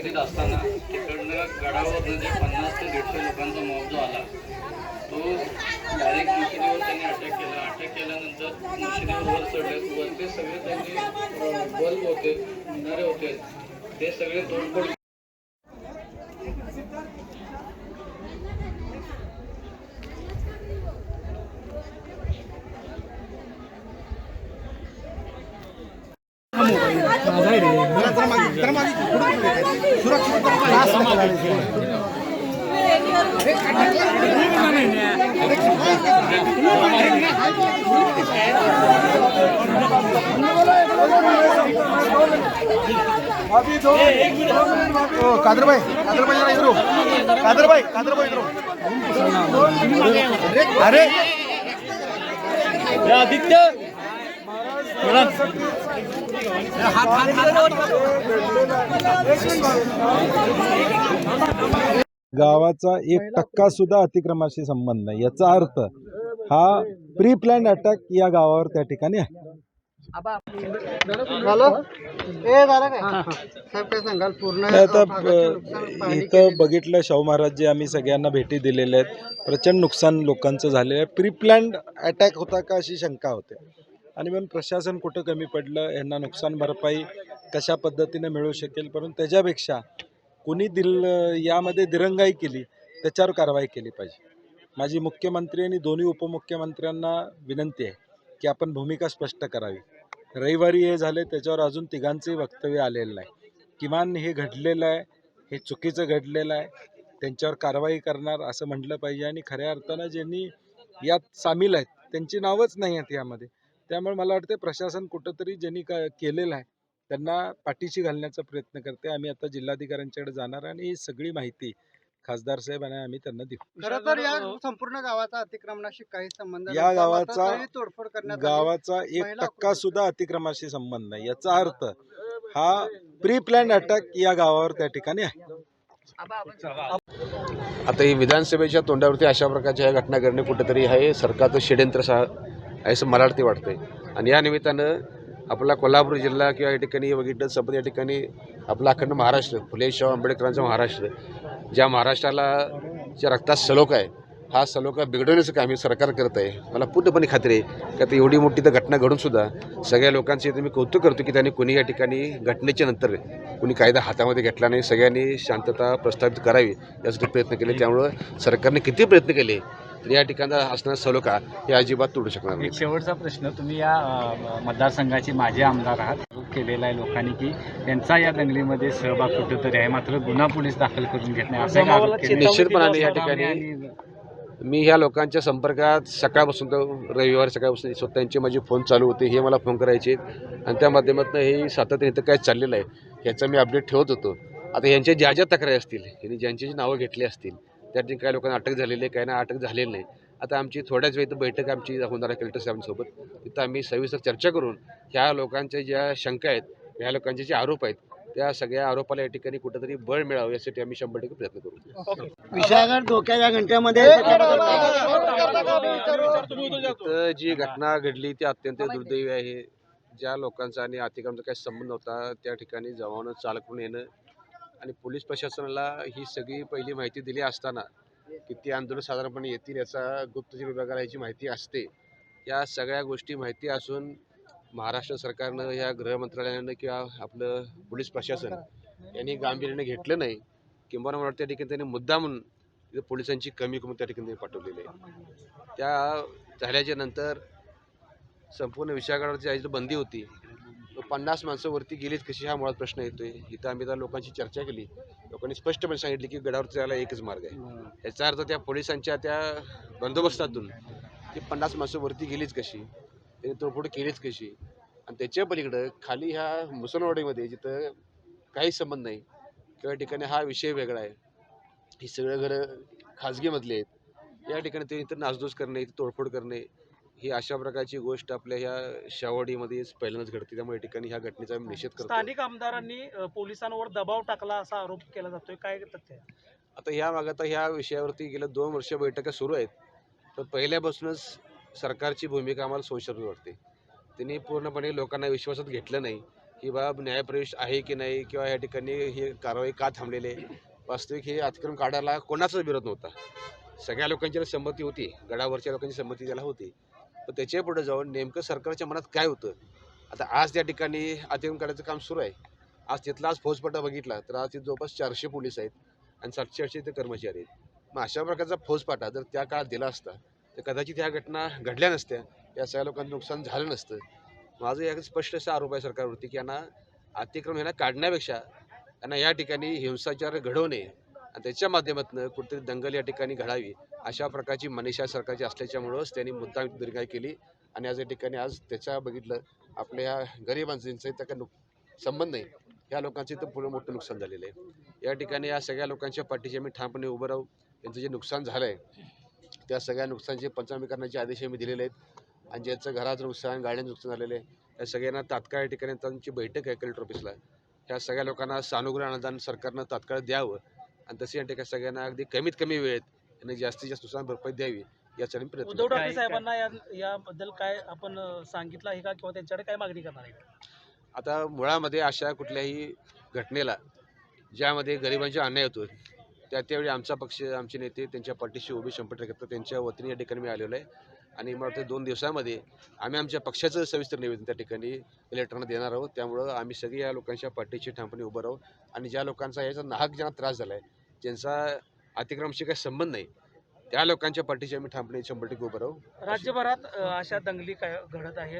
करीत असताना तिकडनं गडावरनं जे पन्नास ते दीडशे लोकांचा मॉब जो आला तो डायरेक्ट मुश्रीवर त्यांनी अटॅक केला. अटॅक केल्यानंतर मुश्रीवर वर चढले. वरचे सगळे त्यांनी बल्ब होते मिनारे होते. ते सगळे तोडफोड Ya, Dikta. Maras. Maras. गावाचा एक टक्का सुद्धा अतिक्रमाशी संबंध नाही. याचा अर्थ हा प्री प्लॅन अटॅक या गावावर त्या ठिकाणी आहे. आता इथं बघितलं शाहू महाराज जे आम्ही सगळ्यांना भेटी दिलेल्या आहेत. प्रचंड नुकसान लोकांचं झालेलं आहे. प्री प्लॅन्ड अटॅक होता का अशी शंका होते? आणि म्हणून प्रशासन कुठं कमी पडलं यांना नुकसान भरपाई कशा पद्धतीने मिळू शकेल परंतु त्याच्यापेक्षा कुणी दिल यामध्ये दिरंगाई केली त्याच्यावर कारवाई केली पाहिजे. माझी मुख्यमंत्री आणि दोन्ही उपमुख्यमंत्र्यांना विनंती आहे की आपण भूमिका स्पष्ट करावी. रविवारी हे झाले त्याच्यावर अजून तिघांचंही वक्तव्य आलेलं नाही. किमान हे घडलेलं आहे हे चुकीचं घडलेलं आहे त्यांच्यावर कारवाई करणार असं म्हटलं पाहिजे. आणि खऱ्या अर्थानं ज्यांनी यात सामील आहेत त्यांची नावच नाही आहेत यामध्ये. त्यामुळे मला वाटतं प्रशासन कुठंतरी ज्यांनी का केलेलं आहे त्यांना पाठीशी घालण्याचा प्रयत्न करते आम्ही आता जिल्हाधिकाऱ्यांच्याकडे जाणार आणि ही सगळी माहिती खासदार साहेब आणि आम्ही त्यांना देऊ खरं तर या संपूर्ण गावाचा अतिक्रमणाशी काही संबंध या. गावाचा- तोडफोड करण्यात आली. गावाचा एक टक्का? सुद्धा अतिक्रमाशी संबंध नाही याचा अर्थ हा प्री प्लॅन अटॅक या गावावर त्या ठिकाणी आहे आता ही विधानसभेच्या तोंडावरती अशा प्रकारच्या ह्या घटना घडणे कुठेतरी हे सरकारचं षड्यंत्र आहे असं मला वाटते वाटतंय. आणि या निमित्तानं आपला कोल्हापूर जिल्हा किंवा या ठिकाणी बघितलं संपत या ठिकाणी आपला अखंड महाराष्ट्र फुले शाहू आंबेडकरांचा महाराष्ट्र ज्या महाराष्ट्राला ज्या रक्तात सलोखा आहे हा सलोखा बिघडवण्याचं काम हे सरकार करत आहे. मला पूर्णपणे खात्री आहे की आता एवढी मोठी तर घटना घडूनसुद्धा सगळ्या लोकांचे इथे मी कौतुक करतो की त्यांनी कोणी या ठिकाणी घटनेच्या नंतर कोणी कायदा हातामध्ये घेतला नाही. सगळ्यांनी शांतता प्रस्थापित करावी यासाठी प्रयत्न केले. त्यामुळं सरकारने किती प्रयत्न केले तर या ठिकाणचा असणारा सलोखा हे अजिबात तोडू शकणार नाही. एक शेवटचा प्रश्न तुम्ही या अ, मतदारसंघाचे माजी आमदार आहात. केलेला आहे लोकांनी की त्यांचा या दंगलीमध्ये सहभाग कुठेतरी आहे. मात्र गुन्हा पोलीस दाखल करून घेत नाही. असं एक आरोप केले. निश्चितपणाने या ठिकाणी मी ह्या लोकांच्या संपर्कात सकाळपासून तर रविवार सकाळपासून स्वतःचे माझे फोन चालू होते. हे मला फोन करायचे आणि त्या माध्यमातून हे सातत्याने इथं काय चाललेलं आहे ह्याचा मी अपडेट ठेवत होतो. आता यांच्या ज्या ज्या तक्रारी असतील यांनी ज्यांची जी नावं घेतली असतील त्या ठिकाणी काही लोकांना अटक झालेली आहे काही ना अटक झालेली नाही. आता आमची थोड्याच वेळ इथं बैठक आमची होणार आहे कलेक्टर साहेबांसोबत. तिथं आम्ही सविस्तर चर्चा करून ह्या लोकांच्या ज्या शंका आहेत ह्या लोकांचे जे आरोप आहेत त्या सगळ्या आरोपाला या ठिकाणी कुठेतरी बळ मिळावं यासाठी आम्ही शंभर टक्के प्रयत्न करू. विषयावर धोक्याच्या घंट्यामध्ये जी घटना घडली ती अत्यंत दुर्दैवी आहे. ज्या लोकांचा आणि अतिक्रमचा काही संबंध नव्हता त्या ठिकाणी जमावणं चालकून येणं आणि पोलीस प्रशासनाला ही सगळी पहिली माहिती दिली असताना किती आंदोलन साधारणपणे येतील याचा गुप्तचर विभागाला याची माहिती असते. या सगळ्या गोष्टी माहिती असून महाराष्ट्र सरकारनं या गृह मंत्रालयानं किंवा आपलं पोलीस प्रशासन यांनी गांभीर्याने घेतलं नाही. किंवा मला वाटतं त्या ठिकाणी त्यांनी मुद्दा म्हणून इथं पोलिसांची कमी कमी त्या ठिकाणी त्यांनी पाठवलेली आहे. त्या झाल्याच्यानंतर संपूर्ण विशाळगडावरची जी बंदी होती पन्नास माणसं वरती गेलीच कशी हा मुळात प्रश्न येतोय? इथं आम्ही त्या लोकांची चर्चा केली. लोकांनी स्पष्टपणे सांगितले की गडावरती जायला एकच मार्ग आहे. याचा अर्थ त्या पोलिसांच्या त्या बंदोबस्तातून ती पन्नास माणसं वरती गेलीच कशी त्यांनी तोडफोड केलीच कशी आणि त्याच्या पलीकडं खाली ह्या मुसलवाडीमध्ये जिथं काही संबंध नाही किंवा ठिकाणी हा विषय वेगळा आहे. ही सगळं घरं खाजगीमधली आहेत. या ठिकाणी ते इथं नासधूस करणे तोडफोड करणे ही अशा प्रकारची गोष्ट आपल्या ह्या शावडीमध्ये पहिल्यांदाच घडते. त्यामुळे या ठिकाणी ह्या घटनेचा आम्ही निषेध करतो स्थानिक आमदारांनी अ, पोलिसांवर दबाव टाकला असा आरोप केला जातोय. काय तथ्य आहे? आता ह्या मागं आता ह्या विषयावरती गेल्या दोन वर्ष बैठका सुरू आहेत. पण पहिल्यापासूनच सरकारची भूमिका आम्हाला संशय वाटते. त्यांनी पूर्णपणे लोकांना विश्वासात घेतलं नाही. ही बाब न्यायप्रविष्ट आहे की नाही किंवा या ठिकाणी ही कारवाई का थांबलेली आहे? वास्तविक हे अतिक्रम काढायला कोणाचाच विरोध नव्हता. सगळ्या लोकांची संमती होती. गडावरच्या लोकांची संमती त्याला होती. पण त्याच्या पुढे जाऊन नेमकं सरकारच्या मनात काय होतं? आता आज त्या ठिकाणी अतिक्रम काढायचं काम सुरू आहे. आज तिथला आज फौजपटा बघितला तर आज तिथे जवळपास चारशे पोलीस आहेत आणि सातशे आठशे ते कर्मचारी आहेत. मग अशा प्रकारचा फौजपाटा जर त्या काळात दिला असता तर कदाचित ह्या घटना घडल्या नसत्या. या सगळ्या लोकांचं नुकसान झालं नसतं. माझं या स्पष्ट असा आरोप आहे सरकारवरती की यांना अतिक्रम यांना काढण्यापेक्षा यांना या ठिकाणी हिंसाचार घडवणे त्याच्या माध्यमातून कुठेतरी दंगल या ठिकाणी घडावी अशा प्रकारची मनीषा सरकारची असल्याच्यामुळंच त्यांनी मुद्दा दीर्घाय केली. आणि आज या ठिकाणी आज त्याच्या बघितलं आपल्या ह्या गरिबांचं त्या काय नुक संबंध नाही. ह्या लोकांचं तर पुढे मोठं नुकसान झालेलं आहे. या ठिकाणी या सगळ्या लोकांच्या पाठीशी आम्ही ठामपणे उभं राहू. यांचं जे नुकसान झालं आहे त्या सगळ्या नुकसानचे पंचनामे करण्याचे आदेश आम्ही दिलेले आहेत. आणि ज्यांचं घराचं नुकसान गाड्यांचं नुकसान झालेलं आहे त्या सगळ्यांना तात्काळ या ठिकाणी त्यांची बैठक आहे कलेक्टर ऑफिसला. ह्या सगळ्या लोकांना सानुग्रह अनुदान सरकारनं तात्काळ द्यावं. आणि तसे या ठिकाणी सगळ्यांना अगदी कमीत कमी वेळेत यांना जास्तीत जास्त नुकसान भरपाई द्यावी यासाठी प्रयत्न उद्धव करू. ठाकरे साहेबांना या याबद्दल काय आपण सांगितलं आहे का? किंवा त्यांच्याकडे काय मागणी करणार आहे? आता मुळामध्ये अशा कुठल्याही घटनेला ज्यामध्ये गरिबांचा अन्याय होतो त्या त्यावेळी आमचा पक्ष आमचे नेते त्यांच्या पाठीशी उभी शंभर टक्के तर त्यांच्या वतीने या ठिकाणी मी आलेलो आहे. आणि मला वाटतं दोन दिवसामध्ये आम्ही आमच्या पक्षाचं सविस्तर निवेदन त्या ठिकाणी कलेक्टरना देणार आहोत. त्यामुळं आम्ही सगळी या लोकांच्या पाठीशी ठामपणे उभं राहू. आणि ज्या लोकांचा याचा नाहक ज्यांना त्रास झाला आहे ज्यांचा अतिक्रमशी काही संबंध नाही त्या लोकांच्या पाठीशी आम्ही ठामपणे शंभर टक्के उभं राहू. राज्यभरात अशा दंगली काय घडत आहेत?